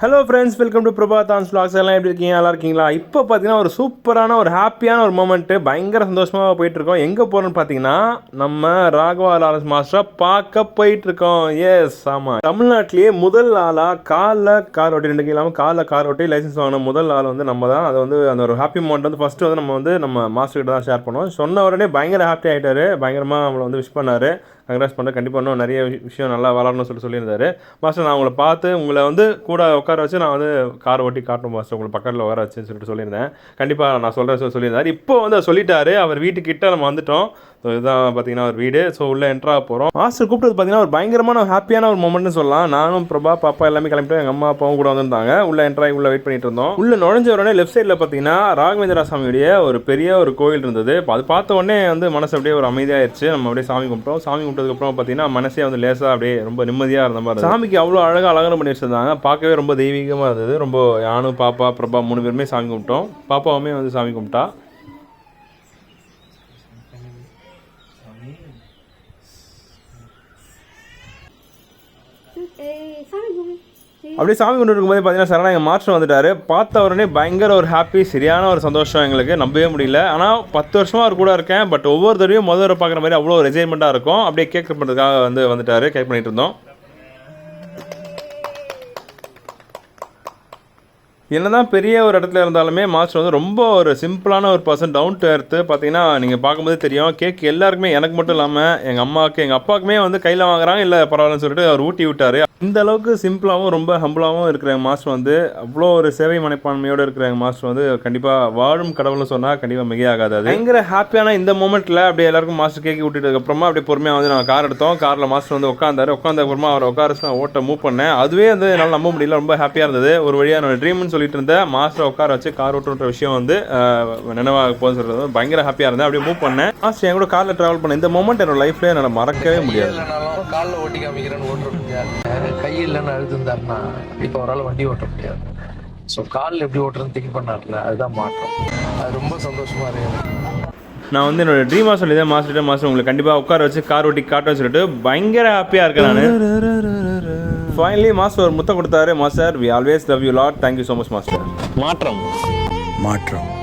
Hello friends welcome to Prabha thorns எல்லாம் எப்படி இருக்கீங்க? நல்லா இருக்கீங்களா? இப்போ பார்த்தீங்கன்னா ஒரு சூப்பரான ஒரு ஹாப்பியான ஒரு மூமெண்ட்டு பயங்கர சந்தோஷமாக போயிட்டுருக்கோம் எங்கே போகிறோம்னு பார்த்தீங்கன்னா நம்ம ராகவா லாலஸ் மாஸ்டரை பார்க்க போயிட்டுருக்கோம் எஸ் ஆமாம் தமிழ்நாட்டிலேயே முதல் ஆளாக காலில் கார் ஓட்டி ரெண்டு இல்லாமல் காலில் கார் ஓட்டி லைசன்ஸ் வாங்கின முதல் ஆள் வந்து நம்ம தான். அது வந்து அந்த ஒரு ஹாப்பி மூமெண்ட் வந்து ஃபஸ்ட்டு வந்து நம்ம வந்து நம்ம மாஸ்டர்கிட்ட தான் ஷேர் பண்ணோம் சொன்ன உடனே பயங்கர ஹாப்பி ஆகிட்டாரு பயங்கரமாக நம்மளை வந்து விஷ் பண்ணார். கங்க்ராஸ் பண்ண. கண்டிப்பாக இன்னும் நிறைய வி- விஷயம் நல்லா வளரணும்னு சொல்லி சொல்லியிருந்தாரு. மாஸ்டர் நான் உங்களை பார்த்து உங்களை வந்து கூட உட்கார உட்கார வச்சு நான் வந்து கார் ஓட்டி காட்டணும் மாஸ்டர் உங்களுக்கு பக்கத்தில் உட்கார வச்சுன்னு சொல்லிட்டு சொல்லியிருந்தேன். கண்டிப்பாக நான் சொல்கிறேன் சொல்லி சொல்லியிருந்தார். இப்போ வந்து அவர் சொல்லிட்டாரு. அவர் வீட்டுக்கிட்ட நம்ம வந்துட்டோம். ஸோ இதுதான் பார்த்தீங்கன்னா ஒரு வீடு. ஸோ உள்ளே என்ட்ரா போகிறோம் மாஸ்டர் கூப்பிட்டது பார்த்தீங்கன்னா ஒரு பயங்கரமான ஒரு ஹாப்பியான ஒரு மூமெண்ட்னு சொல்லலாம். நானும் பிரபா பாப்பா எல்லாமே கிளம்பிட்டு எங்கள் அம்மா அப்பாவும் கூட வந்திருந்தாங்க. உள்ள என்ட்ராகி உள்ள வெயிட் பண்ணிட்டு இருந்தோம். உள்ள நுழைஞ்ச உடனே லெஃப்ட் சைடில் பார்த்தீங்கன்னா ராகவேந்திரா சாமியுடைய ஒரு பெரிய ஒரு கோயில் இருந்தது. அது பார்த்த உடனே வந்து மனசு அப்படியே ஒரு அமைதியாயிருச்சு. நம்ம அப்படியே சாமி கும்பிட்டோம். சாமி கும்பிட்டதுக்கப்புறம் பார்த்தீங்கன்னா மனசே வந்து லேசாக அப்படியே ரொம்ப நிம்மதியாக இருந்த மாதிரி சாமிக்கு அவ்வளோ அழகாக அலங்காரம் பண்ணி வச்சிருந்தாங்க. பார்க்கவே ரொம்ப தெய்வீகமாக இருந்தது. ரொம்ப யானும் பாப்பா பிரபா மூணு பேருமே சாமி கும்பிட்டோம். பாப்பாவுமே வந்து சாமி கும்பிட்டா. அப்படியே சாமி கொண்டு இருக்கும்போது பார்த்தீங்கன்னா சரணா எங்கள் மாஸ்டர் வந்துட்டார். பார்த்த உடனே பயங்கர ஒரு ஹாப்பி சரியான ஒரு சந்தோஷம் எங்களுக்கு. நம்பவே முடியல. ஆனால் பத்து வருஷமாக அவர் கூட இருக்கேன். பட் ஒவ்வொரு தடவையும் முதல் பார்க்குற மாதிரி அவ்வளோ ஒரு என்ஜாய்மெண்ட்டாக இருக்கும். அப்படியே கேக் பண்ணுறதுக்காக வந்து வந்துட்டார். கேக் பண்ணிகிட்டு இருந்தோம். என்னதான் பெரிய ஒரு இடத்துல இருந்தாலுமே மாஸ்டர் வந்து ரொம்ப ஒரு சிம்பிளான ஒரு பர்சன் டவுன் டு எர்த்து பார்த்தீங்கன்னா நீங்கள் பார்க்கும்போது தெரியும். கேக் எல்லாருக்குமே எனக்கு மட்டும் இல்லாமல் எங்கள் அம்மாவுக்கு எங்கள் அப்பாவுக்குமே வந்து கையில் வாங்குறாங்க இல்லை பரவாயில்லன்னு சொல்லிட்டு அவர் ஊட்டி விட்டார். இந்த அளவுக்கு சிம்பிளாகவும் ரொம்ப ஹம்பிளாகவும் இருக்கிற எங்கள் மாஸ்டர் வந்து அவ்வளோ ஒரு சேவை மனப்பான்மையோடு இருக்கிற எங்கள் மாஸ்டர் வந்து கண்டிப்பாக வாழும் கடவுள்னு சொன்னால் கண்டிப்பாக மிகையாகாது அது. பயங்கர ஹாப்பியான இந்த மூமெண்ட்டில் அப்படியே எல்லாருக்கும் மாஸ்டர் கேக் விட்டுட்டதுக்கப்புறமா அப்படியே பொறுமையாக வந்து நாங்கள் கார் எடுத்தோம். காரில் மாஸ்டர் வந்து உட்காந்தாரு உட்காந்ததுக்கப்புறமா அவர் உட்கார நான் ஓட்ட மூவ் பண்ணேன். அதுவே வந்து என்னால் நம்ப முடியல. ரொம்ப ஹாப்பியாக இருந்தது. ஒரு வழியாக என்னோட ட்ரீம்னு சொல்லிட்டு இருந்தேன் மாஸ்டர் உட்கார வச்சு கார் ஓட்டுன்ற விஷயம் வந்து நினைவாக போகுதுன்னு சொல்கிறது வந்து பயங்கர ஹாப்பியாக இருந்தேன். அப்படியே மூவ் பண்ணேன். மாஸ்டர் என் கூட காரில் ட்ராவல் பண்ண இந்த மூமெண்ட் என்னோட லைஃப்லேயே என்னால் மறக்கவே முடியாது. காலில் ஓட்டி காமிக்கிறேன்னு முடியாது. கை இல்லைன்னு அழுதுந்தாருன்னா இப்போ அவரால் வண்டி ஓட்ட முடியாது. ஸோ காலில் எப்படி ஓட்டுறதுன்னு திங்க் பண்ணார்ல அதுதான் மாற்றம். அது ரொம்ப சந்தோஷமா இருக்கு நான் வந்து என்னோட ட்ரீமாக சொல்லிதான் மாஸ்டர் மாஸ்டர் உங்களுக்கு கண்டிப்பாக உட்கார வச்சு கார் ஓட்டி காட்ட சொல்லிட்டு பயங்கர ஹாப்பியாக இருக்கேன் நான். ஃபைனலி மாஸ்டர் ஒரு முத்தம் கொடுத்தாரு master we always love you lot thank you so much master மாற்றம். மாற்றம்.